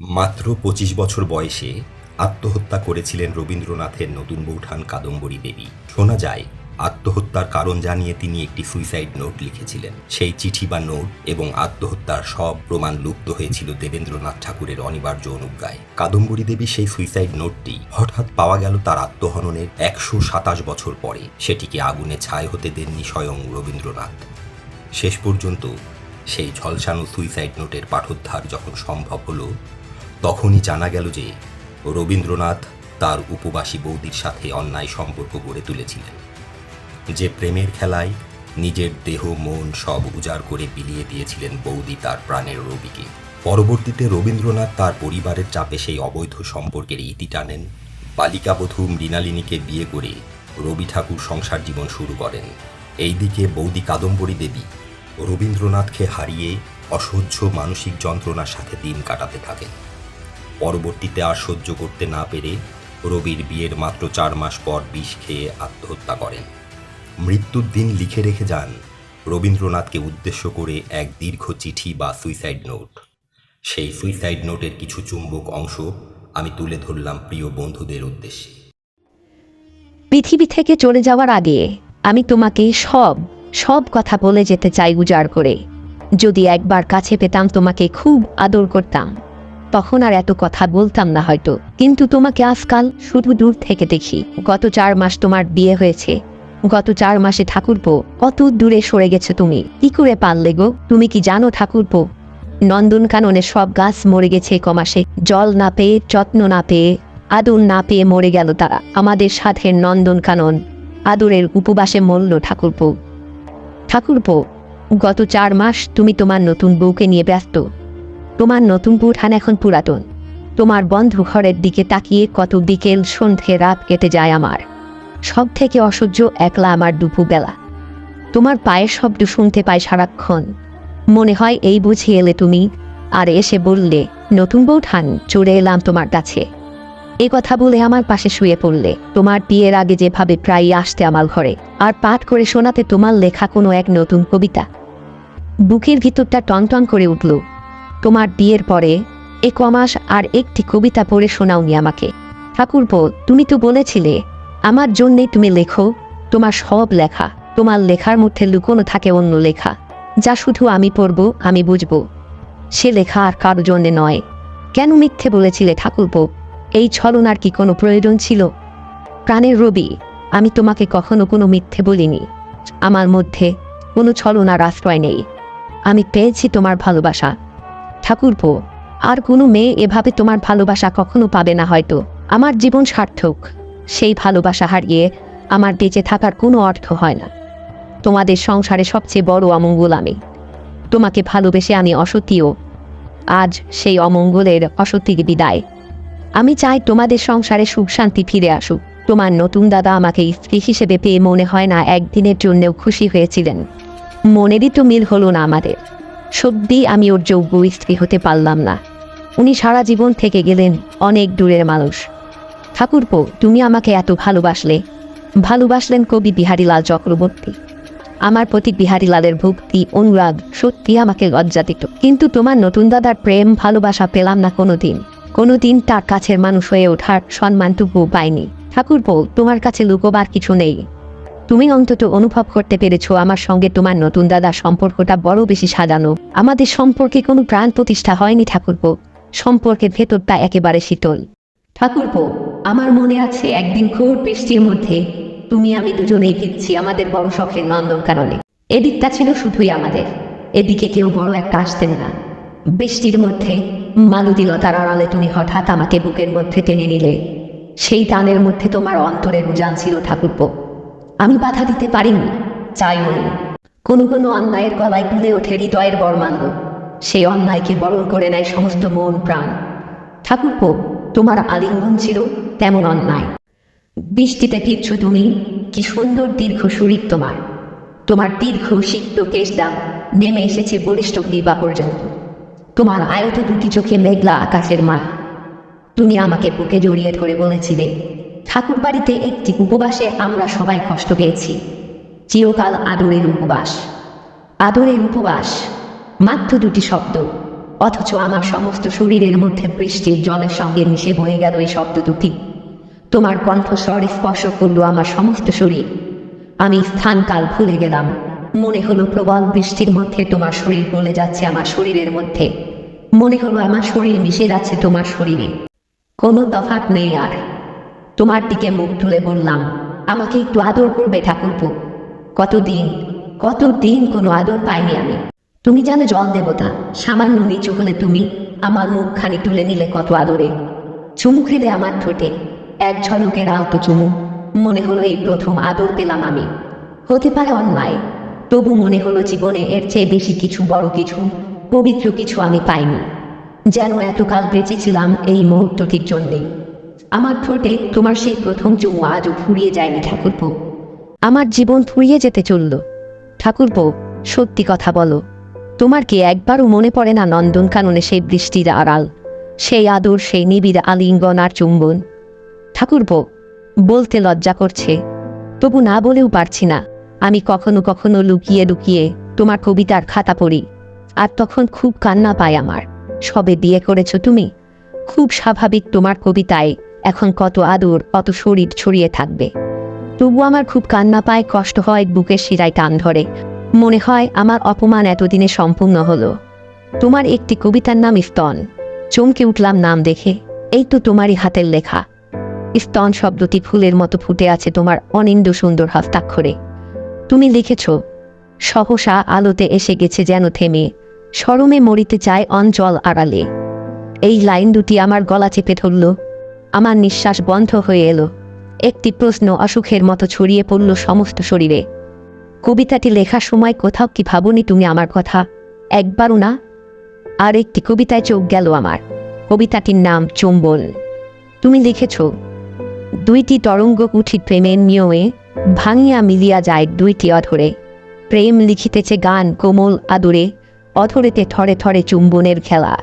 মাত্র পঁচিশ বছর বয়সে আত্মহত্যা করেছিলেন রবীন্দ্রনাথের নতুন বৌঠান কাদম্বরী দেবী। শোনা যায়, আত্মহত্যার কারণ জানিয়ে তিনি একটি সুইসাইড নোট লিখেছিলেন। সেই চিঠি বা নোট এবং আত্মহত্যার সব প্রমাণ লুপ্ত হয়েছিল দেবেন্দ্রনাথ ঠাকুরের অনিবার্য অনুজ্ঞায়। কাদম্বরী দেবী সেই সুইসাইড নোটটি হঠাৎ পাওয়া গেল তার আত্মহননের একশো সাতাশ বছর পরে। সেটিকে আগুনে ছাই হতে দেননি স্বয়ং রবীন্দ্রনাথ। শেষ পর্যন্ত সেই ঝলসানো সুইসাইড নোটের পাঠোদ্ধার যখন সম্ভব হলো তখনই জানা গেল যে রবীন্দ্রনাথ তার উপবাসী বৌদির সাথে অন্যায় সম্পর্ক গড়ে তুলেছিলেন। যে প্রেমের খেলায় নিজের দেহ, মন সব উজাড় করে বিলিয়ে দিয়েছিলেন বৌদি তার প্রাণের রবিকে। পরবর্তীতে রবীন্দ্রনাথ তার পরিবারের চাপে সেই অবৈধ সম্পর্কের ইতি টানেন। বালিকাবধূ মৃণালিনীকে বিয়ে করে রবি ঠাকুর সংসার জীবন শুরু করেন। এইদিকে বৌদি কাদম্বরী দেবী রবীন্দ্রনাথকে হারিয়ে অসহ্য মানসিক যন্ত্রণার সাথে দিন কাটাতে থাকেন। পরবর্তীতে আর সহ্য করতে না পেরে রবির বিয়ের মাত্র চার মাস পর বিষ খেয়ে আত্মহত্যা করেন। মৃত্যুর দিন লিখে রেখে যান রবীন্দ্রনাথকে উদ্দেশ্য করে এক দীর্ঘ চিঠি বা সুইসাইড নোট। সেই সুইসাইড নোটের কিছু চুম্বক অংশ আমি তুলে ধরলাম প্রিয় বন্ধুদের উদ্দেশ্যে। পৃথিবী থেকে চলে যাওয়ার আগে আমি তোমাকে সব সব কথা বলে যেতে চাই উজাড় করে। যদি একবার কাছে পেতাম তোমাকে খুব আদর করতাম। তখন আর এত কথা বলতাম না হয়তো। কিন্তু তোমাকে আজকাল শুধু দূর থেকে দেখি। গত চার মাস তোমার বিয়ে হয়েছে। গত চার মাসে ঠাকুরপো, কত দূরে সরে গেছে তুমি? কি করে পারলে গো? তুমি কি জানো ঠাকুরপো? নন্দনকাননে সব গাছ মরে গেছে কমাসে জল না পেয়ে, যত্ন না পেয়ে, আদর না পেয়ে মরে গেল তারা। আমাদের সাথে নন্দনকানন, আদরের উপবাসে মরল ঠাকুরপো। ঠাকুরপো, গত চার মাস তুমি তোমার নতুন বউকে নিয়ে ব্যস্ত। তোমার নতুন বুঠান এখন পুরাতন। তোমার বন্ধু ঘরের দিকে তাকিয়ে কত বিকেল সন্ধে রাত কেটে যায় আমার। সব থেকে অসহ্য একলা আমার দুপুরবেলা। তোমার পায়ের শব্দ শুনতে পাই সারাক্ষণ। মনে হয় এই বুঝি এলে তুমি। আর এসে বললে, নতুন বউঠান চড়ে এলাম তোমার কাছে। এ কথা বলে আমার পাশে শুয়ে পড়লে, তোমার বিয়ের আগে যেভাবে প্রায়ই আসতে আমার ঘরে, আর পাঠ করে শোনাতে তোমার লেখা কোনো এক নতুন কবিতা। বুকের ভিতরটা টনটন করে উঠল। তোমার বিয়ের পরে এ কমাস আর একটি কবিতা পড়ে শোনাওনি আমাকে। ঠাকুরপো, তুমি তো বলেছিলে, আমার জন্যেই তুমি লেখো, তোমার সব লেখা, তোমার লেখার মধ্যে লুকোনো থাকে অন্য লেখা। যা শুধু আমি পড়ব, আমি বুঝব। সে লেখা আর কারও জন্যে নয়। কেন মিথ্যে বলেছিলে ঠাকুরপো? এই ছলনার কি কোনো প্রয়োজন ছিল? প্রাণের রবি, আমি তোমাকে কখনো কোনো মিথ্যে বলিনি। আমার মধ্যে কোনো ছলনার আশ্রয় নেই। আমি পেয়েছি তোমার ভালোবাসা। ঠাকুরপো, আর কোনো মেয়ে এভাবে তোমার ভালোবাসা কখনো পাবে না হয়তো। আমার জীবন সার্থক, সেই ভালোবাসা হারিয়ে আমার বেঁচে থাকার কোনো অর্থ হয় না। তোমাদের সংসারে সবচেয়ে বড় অমঙ্গল আমি। তোমাকে ভালোবেসে আমি অসতীয় আজ সেই অমঙ্গলের অসত্যির বিদায়। আমি চাই তোমাদের সংসারে সুখ শান্তি ফিরে আসুক। তোমার নতুন দাদা আমাকে স্ত্রী হিসেবে পেয়ে মনে হয় না একদিনের জন্যেও খুশি হয়েছিলেন। মনেরই তো মিল হলো না আমাদের। সত্যি আমি ওর যোগ্য স্ত্রী হতে পারলাম না। উনি সারা জীবন থেকে গেলেন অনেক দূরের মানুষ। ঠাকুরপো তুমি আমাকে এত ভালোবাসলে। ভালোবাসলেন কবি বিহারীলাল চক্রবর্তী। আমার প্রতি বিহারীলালের ভক্তি, অনুরাগ সত্যি আমাকে লজ্জা দিত কিন্তু তোমার নতুন দাদার প্রেম, ভালোবাসা পেলাম না কোনোদিন। কোনোদিন তার কাছের মানুষ হয়ে ওঠার সম্মানটুকু পাইনি। ঠাকুরপো তোমার কাছে লুকোবার কিছু নেই। তুমি অন্তত অনুভব করতে পেরেছ আমার সঙ্গে তোমার নতুন দাদার সম্পর্কটা বড় বেশি সাজানো। আমাদের সম্পর্কে কোনো প্রাণ প্রতিষ্ঠা হয়নি ঠাকুরপো। সম্পর্কের ভেতরটা একেবারে শীতল। ঠাকুরপো, আমার মনে আছে একদিন ঘোর বৃষ্টির মধ্যে তুমি আমি দুজনেই ভিজছি আমাদের বড় শখের নন্দন কারণে এদিকটা ছিল শুধুই আমাদের। এদিকে কেউ বড় একটা আসতেন না। বৃষ্টির মধ্যে মালুদিলতার আড়ালে তুমি হঠাৎ আমাকে বুকের মধ্যে টেনে নিলে। সেই টানের মধ্যে তোমার অন্তরের উজান ছিল ঠাকুরপো। আমি বাধা দিতে পারিনি। চাইও। কোনো কোনো অন্যায়ের গলায় তুলে ওঠে হৃদয়ের বর্মাঙ্গ। সেই অন্যায়কে বরণ করে নেয় সমস্ত মন প্রাণ। ঠাকুরপো তোমার আলিঙ্গন ছিল তেমন অন্যায়। বৃষ্টিতে ফিরছ তুমি, কি সুন্দর দীর্ঘ শরীর তোমার। তোমার দীর্ঘ সিক্ত কেশদাম নেমে এসেছে বলিষ্ঠ গ্রীবা পর্যন্ত। তোমার আয়ত দুটি চোখে মেঘলা আকাশের মা তুমি আমাকে বুকে জড়িয়ে ধরে বলেছিলে ঠাকুর বাড়িতে একটি উপবাসে আমরা সবাই কষ্ট পেয়েছি। চিরকাল আদরের উপবাস। আদরের উপবাস মাত্র দুটি শব্দ, অথচ আমার সমস্ত শরীরের মধ্যে বৃষ্টির জলের সঙ্গে মিশে বয়ে গেল এই শব্দ দুটি। তোমার কণ্ঠস্বর স্পর্শ করল আমার সমস্ত শরীর। আমি স্থানকাল ভুলে গেলাম। মনে হলো প্রবল বৃষ্টির মধ্যে তোমার শরীর গলে যাচ্ছে আমার শরীরের মধ্যে। মনে হলো আমার শরীর মিশে যাচ্ছে তোমার শরীরে। কোনো তফাৎ নেই আর। তোমার দিকে মুখ তুলে বললাম, আমাকে একটু আদর করবে ঠাকুরপো। কতদিন কতদিন কোনো আদর পাইনি আমি। তুমি জানো জল দেবতা, সামান্য নিচু হলে তুমি আমার মুখখানি তুলে নিলে কত আদরে। চুমু খেলে আমার ঠোঁটে, এক ঝলকের আলতো চুমু। মনে হলো এই প্রথম আদর পেলাম আমি। হতে পারে অন্যায়, তবু মনে হলো জীবনে এর চেয়ে বেশি কিছু, বড় কিছু, পবিত্র কিছু আমি পাইনি। যেন এতকাল বেঁচেছিলাম এই মুহূর্তটির জন্যে আমার ঠোঁটে তোমার সেই প্রথম চুমু আজও ফুরিয়ে যায়নি ঠাকুরপো। আমার জীবন ফুরিয়ে যেতে চলল। ঠাকুরপো, সত্যি কথা বলো, তোমার কি একবারও মনে পড়ে না নন্দনকাননে সেই বৃষ্টির আড়াল, সেই আদর, সেই নিবিড় আলিঙ্গন আর চুম্বন? ঠাকুরপো, বলতে লজ্জা করছে, তবু না বলেও পারছি না, আমি কখনো কখনো লুকিয়ে লুকিয়ে তোমার কবিতার খাতা পড়ি, আর তখন খুব কান্না পায় আমার। সবে বিয়ে করেছ তুমি, খুব স্বাভাবিক তোমার কবিতায় এখন কত আদর, কত শরীর ছড়িয়ে থাকবে। তবু আমার খুব কান্না পায়, কষ্ট হয়, বুকের শিরায় টান ধরে। মনে হয় আমার অপমান এতদিনে সম্পূর্ণ হলো। তোমার একটি কবিতার নাম স্তন। চমকে উঠলাম নাম দেখে। এই তো তোমারই হাতের লেখা। স্তন শব্দটি ফুলের মতো ফুটে আছে তোমার অনিন্দ সুন্দর হস্তাক্ষরে। তুমি লিখেছ, সহসা আলোতে এসে গেছে যেন থেমে, সরমে মরিতে চায় অঞ্চল আড়ালে। এই লাইন দুটি আমার গলা চেপে ধরল। আমার নিঃশ্বাস বন্ধ হয়ে এলো। একটি প্রশ্ন অসুখের মতো ছড়িয়ে পড়ল সমস্ত শরীরে। কবিতাটি লেখার সময় কোথাও কি ভাবনি তুমি আমার কথা? একবারও না। আর একটি কবিতায় চোখ গেল আমার। কবিতাটির নাম চুম্বন। তুমি লিখেছ, দুইটি তরঙ্গ কুঠি প্রেমের নিয়মে ভাঙিয়া মিলিয়া যায় দুইটি অধরে। প্রেম লিখিতেছে গান কোমল আদরে, অধরেতে থরে থরে চুম্বনের খেলা।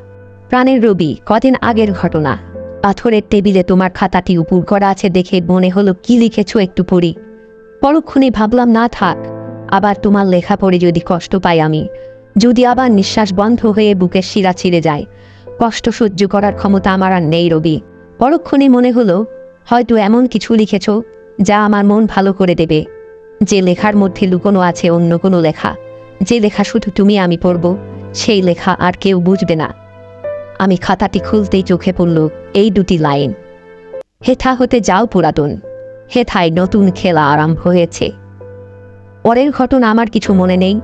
প্রাণের রবি কদিন আগের ঘটনা। পাথরের টেবিলে তোমার খাতাটি উপুর করা আছে দেখে মনে হলো কি লিখেছ একটু পড়ি। পরক্ষণে ভাবলাম, না থাক, আবার তোমার লেখা পড়ে যদি কষ্ট পাই আমি। যদি আবার নিঃশ্বাস বন্ধ হয়ে বুকের শিরা ছিঁড়ে যায়, কষ্ট সহ্য করার ক্ষমতা আমার আর নেই রবি। পরক্ষণে মনে হলো, হয়তো এমন কিছু লিখেছ যা আমার মন ভালো করে দেবে। যে লেখার মধ্যে লুকোনো আছে অন্য কোনো লেখা। যে লেখা শুধু তুমি আমি পড়ব, সেই লেখা আর কেউ বুঝবে না। আমি খাতাটি খুলতেই চোখে পড়ল, এই দুটি লাইন। হেথা হতে যাও পুরাতন হেথায় নতুন খেলা আরম্ভ হয়েছে। পরের ঘটনা আমার কিছু মনে নেই।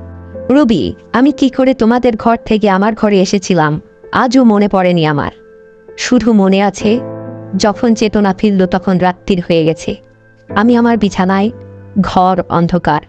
রবি, আমি কি করে তোমাদের ঘর থেকে আমার ঘরে এসেছিলাম, আজও মনে পড়েনি আমার। শুধু মনে আছে, যখন চেতনা ফিরল তখন রাত্রির হয়ে গেছে। আমি আমার বিছানায়, ঘর অন্ধকার।